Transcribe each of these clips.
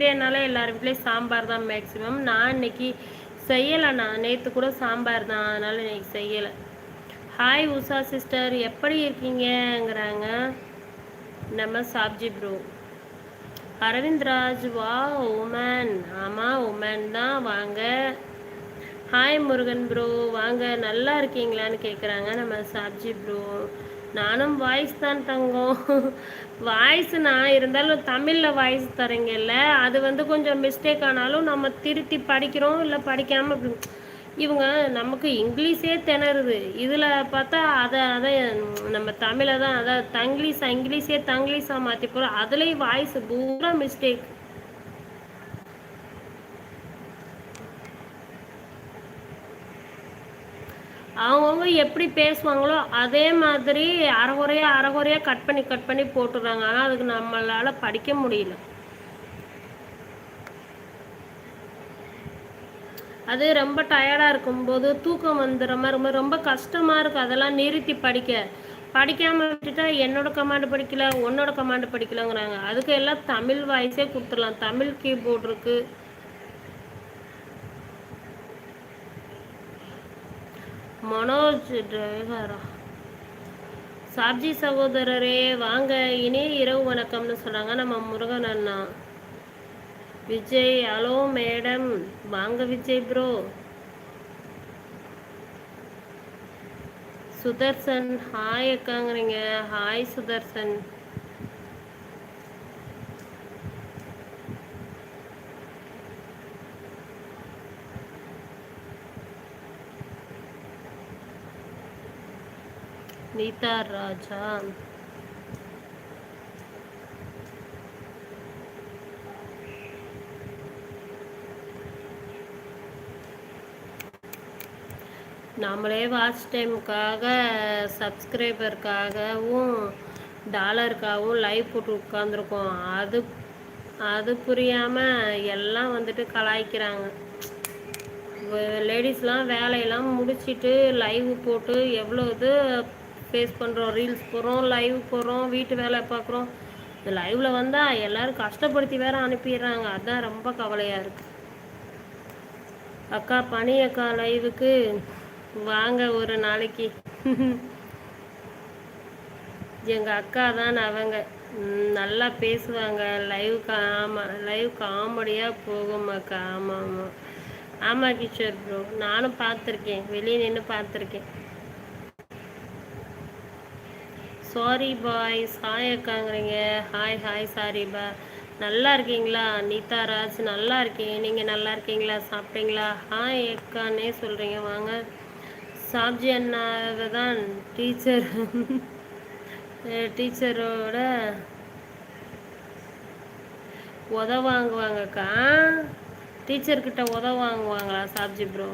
ஃப்ரைடேனால எல்லார் வீட்லேயும் சாம்பார் தான் மேக்ஸிமம் நான் இன்னைக்கு செய்யலைண்ணா நேற்று கூட சாம்பார் தான். அதனால் இன்னைக்கு செய்யலை. ஹாய் உஷா சிஸ்டர் எப்படி இருக்கீங்கங்கிறாங்க. நம்ம சாப்ஜி ப்ரோ அரவிந்த்ராஜ் வா உமன் ஆமாம் உமன் தான். வாங்க. ஹாய் முருகன் ப்ரோ வாங்க. நல்லா இருக்கீங்களான்னு கேட்குறாங்க நம்ம சாப்ஜி ப்ரோ நானும் வாய்ஸ் தான் தங்கம். வாய்ஸ் நான் இருந்தாலும் தமிழில் வாய்ஸ் தரீங்கல்ல. அது வந்து கொஞ்சம் மிஸ்டேக் ஆனாலும் நம்ம திருத்தி படிக்கிறோம் இல்லை படிக்காமல் இவங்க நமக்கு இங்கிலீஷே திணறுது. இதில் பார்த்தா அதை அதை நம்ம தமிழை தான் அதை தங்கிலீஷ் இங்கிலீஷே தங்கிலீஷாக மாற்றி போகிறோம் அதுலேயும் வாய்ஸ் பூரா மிஸ்டேக் அவங்கவுங்க எப்படி பேசுவாங்களோ அதே மாதிரி அறகுறையா அறகுறையா கட் பண்ணி கட் பண்ணி போட்டுடுறாங்க ஆனால் அதுக்கு நம்மளால படிக்க முடியல. அது ரொம்ப டயர்டாக இருக்கும்போது தூக்கம் வந்துடுற மாதிரி ரொம்ப ரொம்ப கஷ்டமாக இருக்குது அதெல்லாம் நிறுத்தி படிக்க. படிக்காமல் விட்டுட்டா என்னோட கமாண்டு படிக்கல உன்னோட கமாண்டு படிக்கலங்கிறாங்க. அதுக்கு எல்லாம் தமிழ் வாய்ஸே கொடுத்துடலாம். தமிழ் கீபோர்ட் இருக்குது மனோஜ் டிரைவரா? சாப்ஜி சகோதரரே வாங்க இனி இரவு வணக்கம்னு சொல்கிறாங்க நம்ம முருகன் அண்ணா. Vijay hello madam. வாங்க விஜய் ப்ரோ சுதர்சன் ஹாய் அக்காங்கிறீங்க. ஹாய் சுதர்சன். நீதா ராஜா நம்மளே வாட்ச் டைமுக்காக சப்ஸ்கிரைபருக்காகவும் டாலருக்காகவும் லைவ் போட்டு உட்காந்துருக்கோம் அது அது புரியாமல் எல்லாம் வந்துட்டு கலாய்க்கிறாங்க. லேடிஸ்லாம் வேலையெல்லாம் முடிச்சிட்டு லைவ் போட்டு எவ்வளோ இது ஃபேஸ் பண்ணுறோம் ரீல்ஸ் போகிறோம் லைவ் போகிறோம் வீட்டு வேலை பார்க்குறோம். இந்த லைவில் வந்தால் எல்லோரும் கஷ்டப்படுத்தி வேற அனுப்பிடுறாங்க. அதுதான் ரொம்ப கவலையாக இருக்குது அக்கா பனி அக்கா லைவுக்கு வாங்க ஒரு நாளைக்கு. எங்கள் அக்கா தான் அவங்க. நல்லா பேசுவாங்க. லைவ் காம லைவ் காமெடியாக போகும் அக்கா. ஆமாம் ஆமாம் ஆமாம் கிஷோர் ப்ரோ நானும் பார்த்துருக்கேன். வெளியே நின்று பார்த்துருக்கேன். சாரி பாய் ஹாய் அக்காங்கிறீங்க ஹாய் ஹாய் சாரி பா நல்லா இருக்கீங்களா? நீதா ராஜ் நல்லா இருக்கீங்க நீங்கள் நல்லா இருக்கீங்களா? சாப்பிட்டீங்களா? ஹாய் அக்கானே சொல்கிறீங்க வாங்க. சாப்ஜி அண்ணாவை தான் டீச்சர் டீச்சரோட உத வாங்குவாங்கக்கா. டீச்சர்கிட்ட உத வாங்குவாங்களா சாப்ஜி ப்ரோ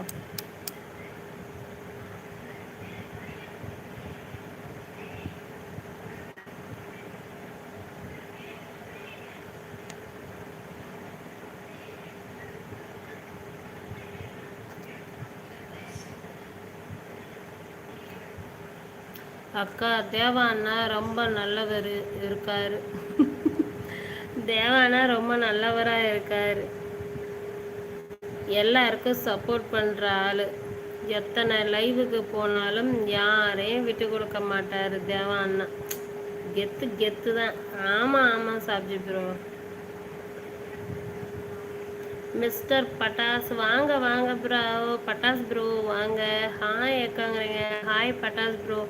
அக்கா தேவா அண்ணா ரொம்ப நல்லவர் இருக்காரு. தேவா அண்ணா ரொம்ப நல்லவராக இருக்காரு. எல்லாருக்கும் சப்போர்ட் பண்ணுற ஆள். எத்தனை லைவுக்கு போனாலும் யாரையும் விட்டு கொடுக்க மாட்டார் தேவா அண்ணா கெத்து கெத்து தான். ஆமாம் ஆமாம் சாப்ஜி ப்ரோ மிஸ்டர் பட்டாஸ் வாங்க வாங்க ப்ரோ பட்டாஸ் ப்ரோ வாங்க. Hi அக்காங்கிறீங்க. Hi Pattas bro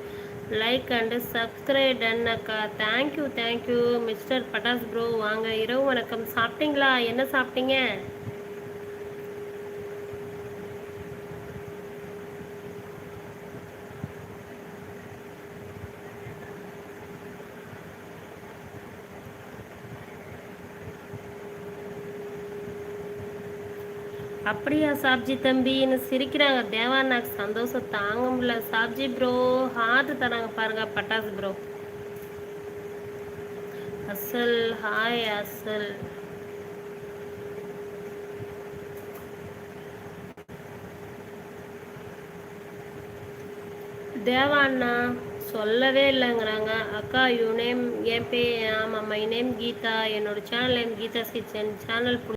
like and subscribe done அக்கா thank you thank you mister Pattas bro வாங்க இரவு வணக்கம். சாப்பிட்டீங்களா? என்ன சாப்பிட்டீங்க? அப்படியா சாப்ஜி தம்பின்னு சிரிக்கிறாங்க. தேவானாக்கு சந்தோஷம். தாங்க முடியல. சாப்ஜி ப்ரோ ஹார்ட் தராங்க பாருங்க. பட்டாசு ப்ரோ அசல் ஹாய் அசல். தேவா அண்ணா சொல்லவே இல்லைங்கிறாங்க. அக்கா யூ நேம் என் பே ஆமாம் மை நேம் கீதா. என்னோட channel name Geetha kitchen channel